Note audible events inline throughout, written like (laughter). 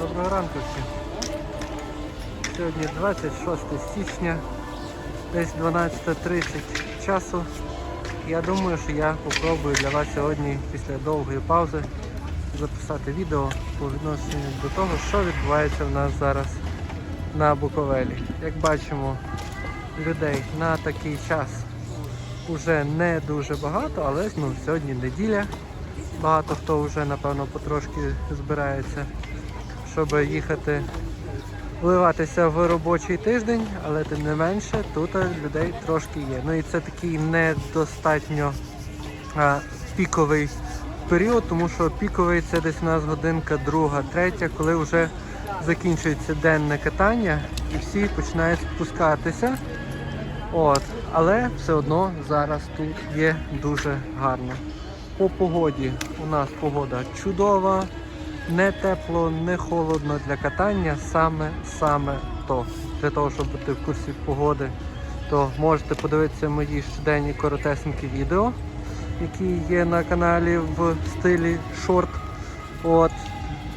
Доброго ранку всім. Сьогодні 26 січня, десь 12.30 часу. Я думаю, що я попробую для вас сьогодні після довгої паузи записати відео по відношенню до того, що відбувається в нас зараз на Буковелі. Як бачимо, людей на такий час вже не дуже багато, але ну, сьогодні неділя. Багато хто вже напевно потрошки збирається, щоб їхати вливатися в робочий тиждень, але тим не менше тут людей трошки є. Ну і це такий недостатньо а, піковий період, тому що піковий це десь у нас годинка друга, третя, коли вже закінчується денне катання і всі починають спускатися. От, але все одно зараз тут є дуже гарно. По погоді у нас погода чудова, не тепло, не холодно для катання, саме саме то. Для того, щоб бути в курсі погоди, то можете подивитися мої щоденні коротесенькі відео, які є на каналі в стилі шорт. От.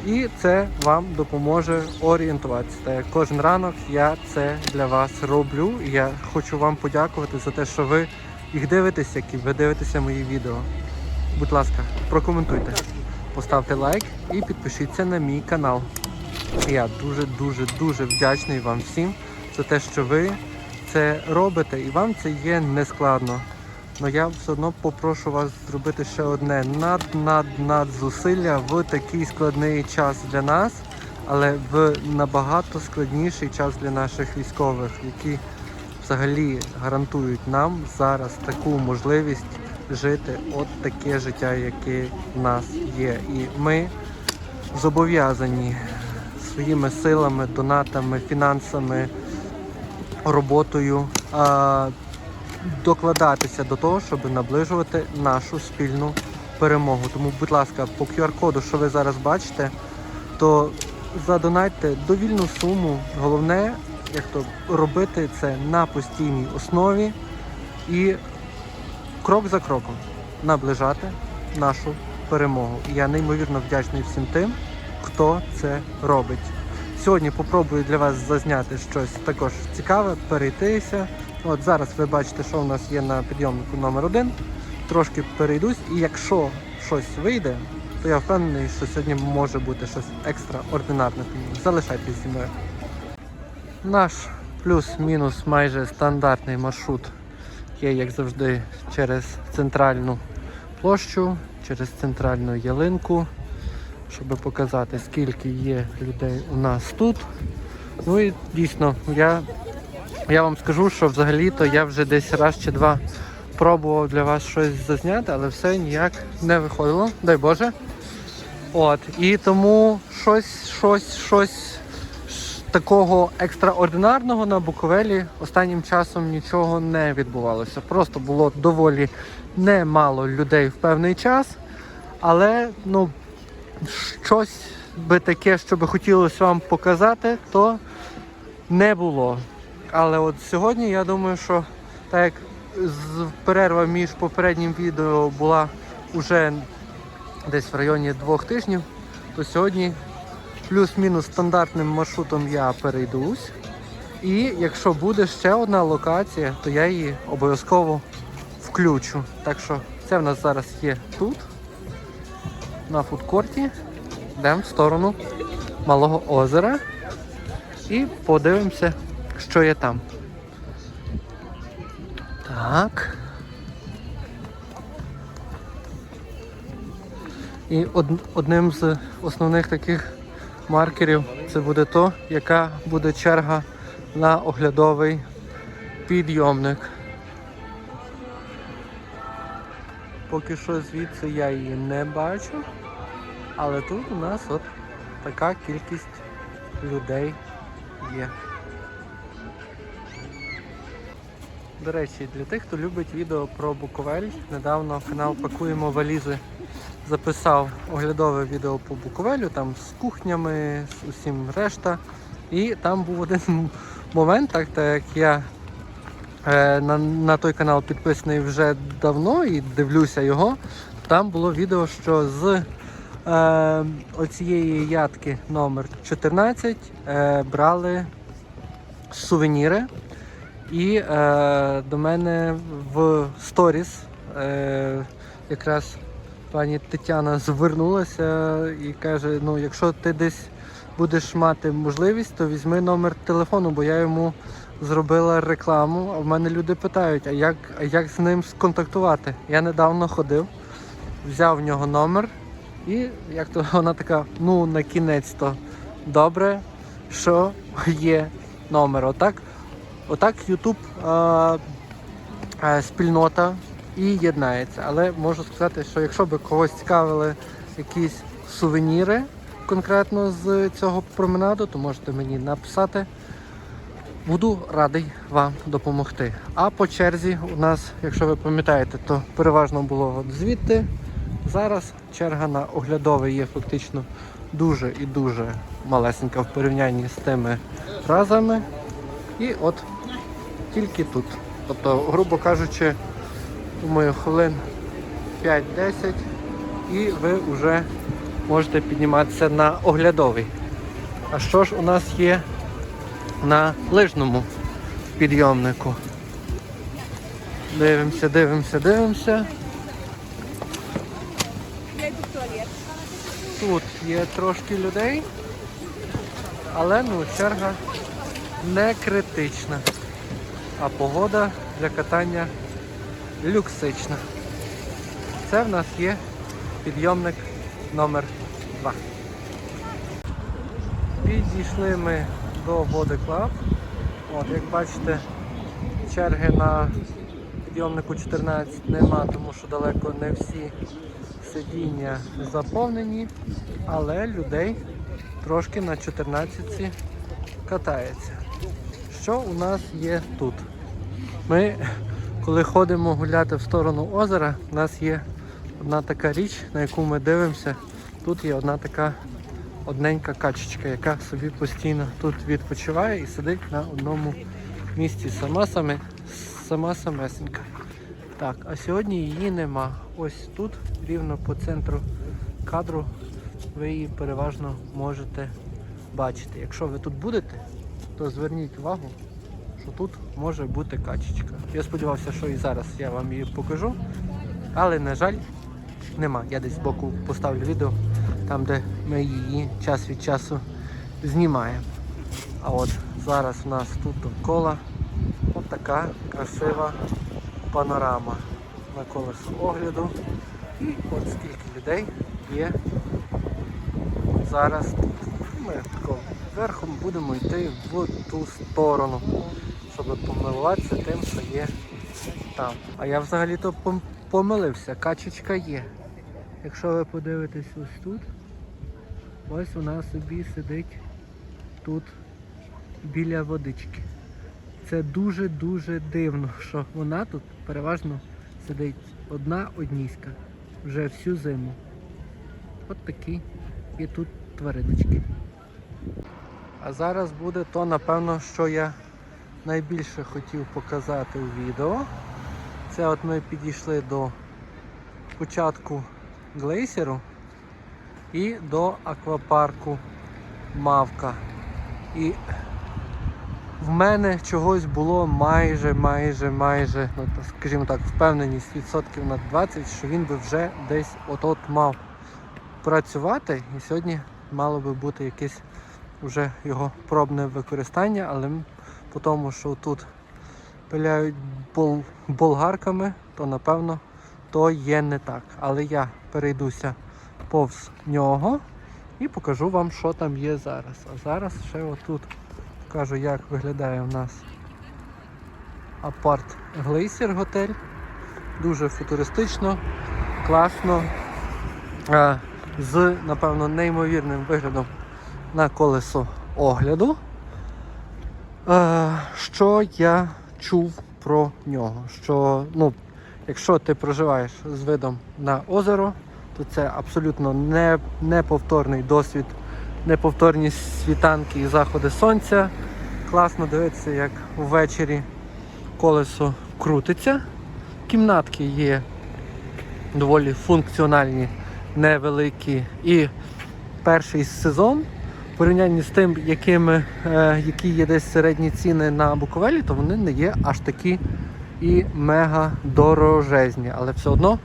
І це вам допоможе орієнтуватися. Так як кожен ранок я це для вас роблю. Я хочу вам подякувати за те, що ви їх дивитеся, як і ви дивитеся мої відео. Будь ласка, прокоментуйте, поставте лайк і підпишіться на мій канал. Я дуже дуже дуже вдячний вам всім за те, що ви це робите, і вам це є нескладно. Але я все одно попрошу вас зробити ще одне над над над зусилля в такий складний час для нас, але в набагато складніший час для наших військових, які взагалі гарантують нам зараз таку можливість жити от таке життя, яке в нас є. І ми зобов'язані своїми силами, донатами, фінансами, роботою докладатися до того, щоб наближувати нашу спільну перемогу. Тому, будь ласка, по QR-коду, що ви зараз бачите, то задонайте довільну суму. Головне, як то робити це на постійній основі і крок за кроком наближати нашу перемогу. І я неймовірно вдячний всім тим, хто це робить. Сьогодні попробую для вас зазняти щось також цікаве, перейтися. От зараз ви бачите, що у нас є на підйомнику номер один. Трошки перейдусь, і якщо щось вийде, то я впевнений, що сьогодні може бути щось екстраординарне. Залишайтесь зі мною. Наш плюс-мінус майже стандартний маршрут є, як завжди, через центральну площу, через центральну ялинку, щоб показати, скільки є людей у нас тут. Ну і дійсно, я, я вам скажу, що взагалі-то я вже десь раз чи два пробував для вас щось зазняти, але все ніяк не виходило, дай Боже. От, і тому щось, щось, щось такого екстраординарного на Буковелі останнім часом нічого не відбувалося. Просто було доволі немало людей в певний час, але ну, щось би таке, що би хотілося вам показати, то не було. Але от сьогодні я думаю, що так як перерва між попереднім відео була уже десь в районі двох тижнів, то сьогодні плюс-мінус стандартним маршрутом я перейдусь. І якщо буде ще одна локація, то я її обов'язково включу. Так що це в нас зараз є тут, на фудкорті. Йдемо в сторону Малого озера і подивимося, що є там. Так. І од, одним з основних таких маркерів це буде то, яка буде черга на оглядовий підйомник. Поки що звідси я її не бачу, але тут у нас от така кількість людей є. До речі, для тих, хто любить відео про Буковель, недавно канал Пакуємо валізи записав оглядове відео по Буковелю, там з кухнями, з усім решта. І там був один момент, так, так як я е, на, на той канал підписаний вже давно і дивлюся його. Там було відео, що з е, оцієї ядки номер 14 е, брали сувеніри. І е, до мене в сторіс е, якраз пані Тетяна звернулася і каже: ну, якщо ти десь будеш мати можливість, то візьми номер телефону, бо я йому зробила рекламу. А в мене люди питають, а як, а як з ним сконтактувати? Я недавно ходив, взяв в нього номер, і як то (laughs) вона така, ну на кінець то добре, що є номер. Отак, отак YouTube спільнота і єднається. Але можу сказати, що якщо би когось цікавили якісь сувеніри конкретно з цього променаду, то можете мені написати. Буду радий вам допомогти. А по черзі у нас, якщо ви пам'ятаєте, то переважно було звідти. Зараз черга на оглядовий є фактично дуже і дуже малесенька в порівнянні з тими разами. І от тільки тут. Тобто, грубо кажучи, думаю, хвилин 5-10 і ви вже можете підніматися на оглядовий. А що ж у нас є на лижному підйомнику? Дивимося, дивимося, дивимося. Тут є трошки людей, але ну, черга не критична. А погода для катання люксична. Це в нас є підйомник номер 2. Підійшли ми до Води Club. От, як бачите, черги на підйомнику 14 нема, тому що далеко не всі сидіння заповнені, але людей трошки на 14 катається. Що у нас є тут? Ми, коли ходимо гуляти в сторону озера, у нас є одна така річ, на яку ми дивимося. Тут є одна така одненька качечка, яка собі постійно тут відпочиває і сидить на одному місці. Сама саме, сама самесенька. Так, а сьогодні її нема. Ось тут, рівно по центру кадру, ви її переважно можете бачити. Якщо ви тут будете, то зверніть увагу, що тут може бути качечка. Я сподівався, що і зараз я вам її покажу, але, на жаль, нема. Я десь збоку поставлю відео, там де ми її час від часу знімаємо. А от зараз у нас тут довкола от така красива панорама на колесо огляду. І от скільки людей є зараз тут. Ми верхом будемо йти в ту сторону, щоб помилуватися тим, що є там. А я взагалі-то помилився, качечка є. Якщо ви подивитесь ось тут, ось вона собі сидить тут біля водички. Це дуже-дуже дивно, що вона тут переважно сидить одна одніська вже всю зиму. От такі є тут твариночки. А зараз буде то, напевно, що я найбільше хотів показати у відео. Це от ми підійшли до початку глейсеру і до аквапарку Мавка. І в мене чогось було майже, майже, майже, ну, скажімо так, впевненість відсотків на 20, що він би вже десь от-от мав працювати. І сьогодні мало би бути якесь вже його пробне використання, але по тому, що тут пиляють бол- болгарками, то напевно то є не так. Але я перейдуся повз нього і покажу вам, що там є зараз. А зараз ще отут покажу, як виглядає у нас апарт Глейсер готель. Дуже футуристично, класно. З, напевно, неймовірним виглядом на колесо огляду. Е, що я чув про нього? Що, ну, якщо ти проживаєш з видом на озеро, то це абсолютно не, неповторний досвід, неповторні світанки і заходи сонця. Класно дивитися, як ввечері колесо крутиться. Кімнатки є доволі функціональні невеликі. І перший сезон в порівнянні з тим, якими, е, які є десь середні ціни на Буковелі, то вони не є аж такі і мега дорожезні. Але все одно,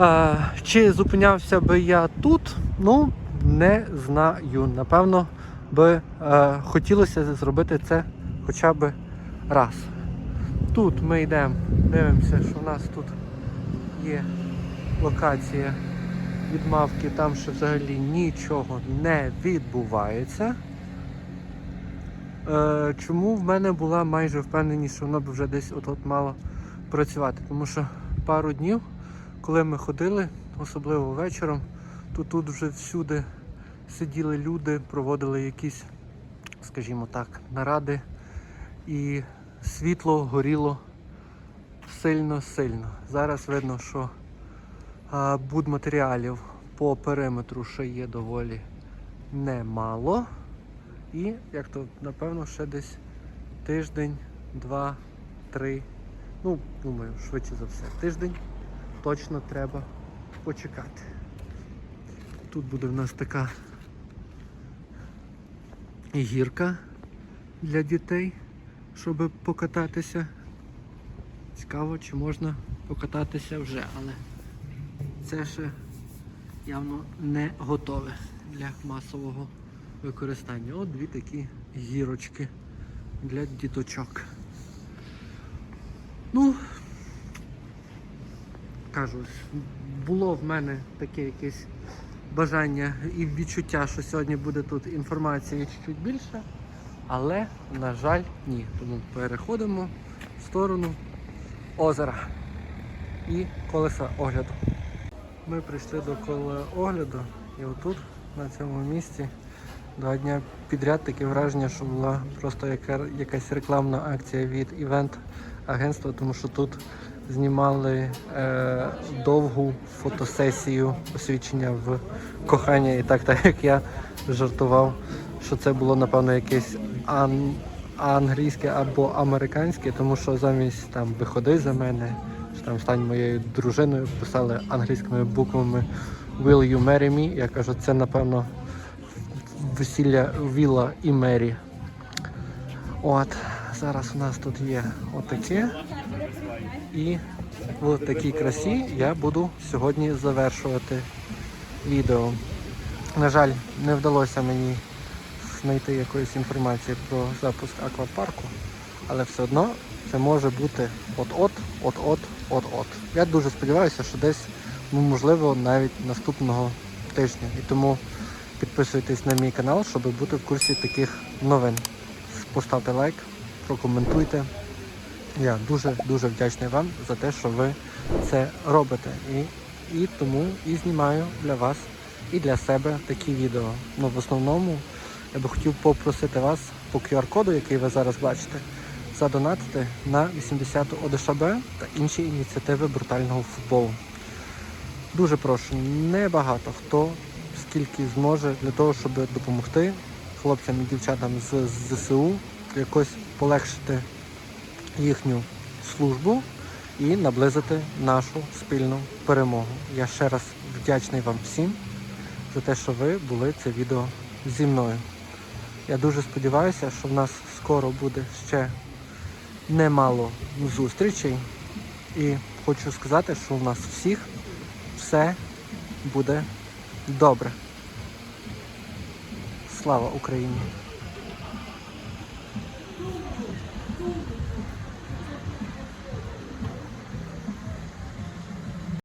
е, чи зупинявся би я тут, ну не знаю. Напевно, би е, хотілося зробити це хоча б раз. Тут ми йдемо, дивимося, що у нас тут є локація відмавки, там ще взагалі нічого не відбувається. Е, чому в мене була майже впевненість, що воно б вже десь от-от мало працювати? Тому що пару днів, коли ми ходили, особливо вечором, то тут вже всюди сиділи люди, проводили якісь, скажімо так, наради, і світло горіло сильно-сильно. Зараз видно, що будматеріалів по периметру ще є доволі немало. І, як то, напевно, ще десь тиждень, два, три. Ну, думаю, швидше за все, тиждень точно треба почекати. Тут буде в нас така гірка для дітей, щоб покататися. Цікаво, чи можна покататися вже, але це ще явно не готове для масового використання. От дві такі гірочки для діточок. Ну, кажу, було в мене таке якесь бажання і відчуття, що сьогодні буде тут інформації чуть-чуть більше, але, на жаль, ні. Тому переходимо в сторону озера і колеса огляду. Ми прийшли до кола огляду і отут, на цьому місці, два дня підряд таке враження, що була просто яка, якась рекламна акція від івент-агентства, тому що тут знімали е, довгу фотосесію освідчення в кохання. І так, так як я жартував, що це було, напевно, якесь ан, англійське або американське, тому що замість там виходи за мене, стань моєю дружиною, писали англійськими буквами Will you marry me? Я кажу, це напевно весілля Віла і Мері. От, зараз у нас тут є отаке. І в такій красі я буду сьогодні завершувати відео. На жаль, не вдалося мені знайти якоїсь інформації про запуск аквапарку, але все одно це може бути от-от, от-от, от-от. Я дуже сподіваюся, що десь, ну, можливо, навіть наступного тижня. І тому підписуйтесь на мій канал, щоб бути в курсі таких новин. Поставте лайк, прокоментуйте. Я дуже-дуже вдячний вам за те, що ви це робите. І, і тому і знімаю для вас і для себе такі відео. Ну, в основному я би хотів попросити вас по QR-коду, який ви зараз бачите, задонатити на 80-ту ОДШБ та інші ініціативи брутального футболу. Дуже прошу, небагато хто скільки зможе для того, щоб допомогти хлопцям і дівчатам з ЗСУ якось полегшити їхню службу і наблизити нашу спільну перемогу. Я ще раз вдячний вам всім за те, що ви були це відео зі мною. Я дуже сподіваюся, що в нас скоро буде ще немало зустрічей. І хочу сказати, що у нас всіх все буде добре. Слава Україні!